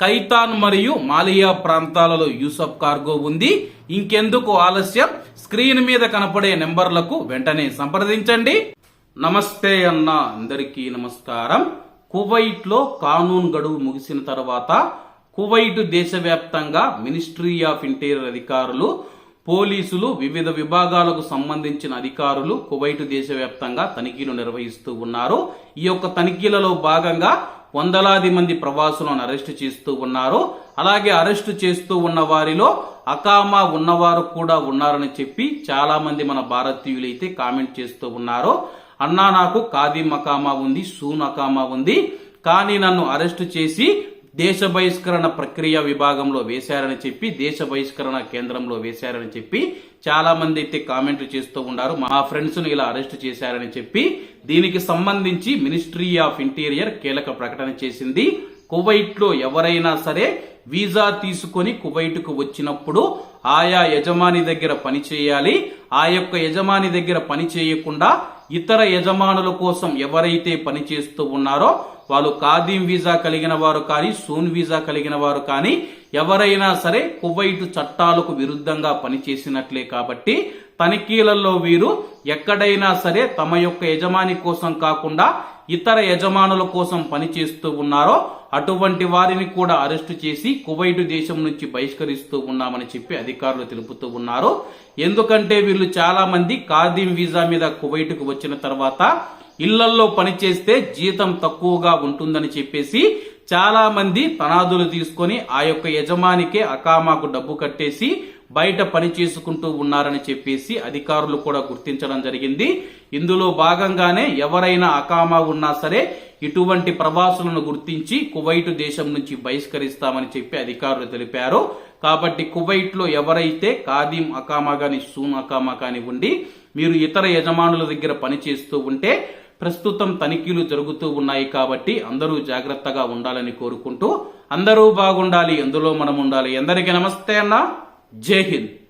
కైతాన్ మరియు మాలియా ప్రాంతాలలో యూసఫ్ కార్గో ఉంది. ఇంకెందుకు ఆలస్యం? స్క్రీన్ మీద కనపడే నెంబర్లకు వెంటనే సంప్రదించండి. నమస్తే అన్న అందరికీ నమస్కారం. కువైట్లో కానూన్ గడువు ముగిసిన తర్వాత కువైట్ దేశవ్యాప్తంగా మినిస్ట్రీ ఆఫ్ ఇంటీరియర్ అధికారులు పోలీసులు వివిధ విభాగాలకు సంబంధించిన అధికారులు కువైట్ దేశవ్యాప్తంగా తనిఖీలు నిర్వహిస్తూ ఉన్నారు. ఈ యొక్క తనిఖీలలో భాగంగా వందలాది మంది ప్రవాసులను అరెస్టు చేస్తూ ఉన్నారు. అలాగే అరెస్టు చేస్తూ ఉన్న వారిలో అకామా ఉన్నవారు కూడా ఉన్నారని చెప్పి చాలా మంది మన భారతీయులు అయితే కామెంట్ చేస్తూ ఉన్నారు. అన్నా నాకు ఖాదీం అకామా ఉంది సూన్ అకామా ఉంది. కానీ నన్ను అరెస్టు చేసి దేశ బహిష్కరణ ప్రక్రియ విభాగంలో వేశారని చెప్పి దేశ బహిష్కరణ కేంద్రంలో వేశారని చెప్పి చాలా మంది అయితే కామెంట్లు చేస్తూ ఉన్నారు. మా ఫ్రెండ్స్ను ఇలా అరెస్ట్ చేశారని చెప్పి దీనికి సంబంధించి మినిస్ట్రీ ఆఫ్ ఇంటీరియర్ కీలక ప్రకటన చేసింది. కువైట్లో ఎవరైనా సరే వీసా తీసుకొని కువైట్కు వచ్చినప్పుడు ఆయా యజమాని దగ్గర పని చేయాలి. ఆ యొక్క యజమాని దగ్గర పని చేయకుండా ఇతర యజమానుల కోసం ఎవరైతే పని చేస్తూ ఉన్నారో వాళ్ళు ఖాదీం వీసా కలిగిన వారు కానీ సూన్ వీసా కలిగిన వారు కానీ ఎవరైనా సరే కువైట్ చట్టాలకు విరుద్ధంగా పనిచేసినట్లే కాబట్టి తనిఖీలలో వీరు ఎక్కడైనా సరే తమ యొక్క యజమాని కోసం కాకుండా ఇతర యజమానుల కోసం పనిచేస్తూ ఉన్నారో అటువంటి వారిని కూడా అరెస్టు చేసి కువైట్ దేశం నుంచి బహిష్కరిస్తూ ఉన్నామని చెప్పి అధికారులు తెలుపుతూ ఉన్నారు. ఎందుకంటే వీళ్ళు చాలా మంది ఖాదీం వీసా మీద కువైట్కు వచ్చిన తర్వాత ఇళ్ళల్లో పనిచేస్తే జీతం తక్కువగా ఉంటుందని చెప్పేసి చాలా మంది తనాదులు తీసుకొని ఆ యొక్క యజమానికే అకామాకు డబ్బు కట్టేసి బయట పని చేసుకుంటూ ఉన్నారని చెప్పేసి అధికారులు కూడా గుర్తించడం జరిగింది. ఇందులో భాగంగానే ఎవరైనా అకామా ఉన్నా సరే ఇటువంటి ప్రవాసులను గుర్తించి కువైట్ దేశం నుంచి బహిష్కరిస్తామని చెప్పి అధికారులు తెలిపారు. కాబట్టి కువైట్లో ఎవరైతే ఖాదీం అకామా కానీ సూన్ అకామా కాని ఉండి మీరు ఇతర యజమానుల దగ్గర పని చేస్తూ ఉంటే ప్రస్తుతం తనిఖీలు జరుగుతూ ఉన్నాయి కాబట్టి అందరూ జాగ్రత్తగా ఉండాలని కోరుకుంటూ అందరూ బాగుండాలి ఎందులో మనం ఉండాలి? ఎందరికీ నమస్తే అన్న. జై హింద్.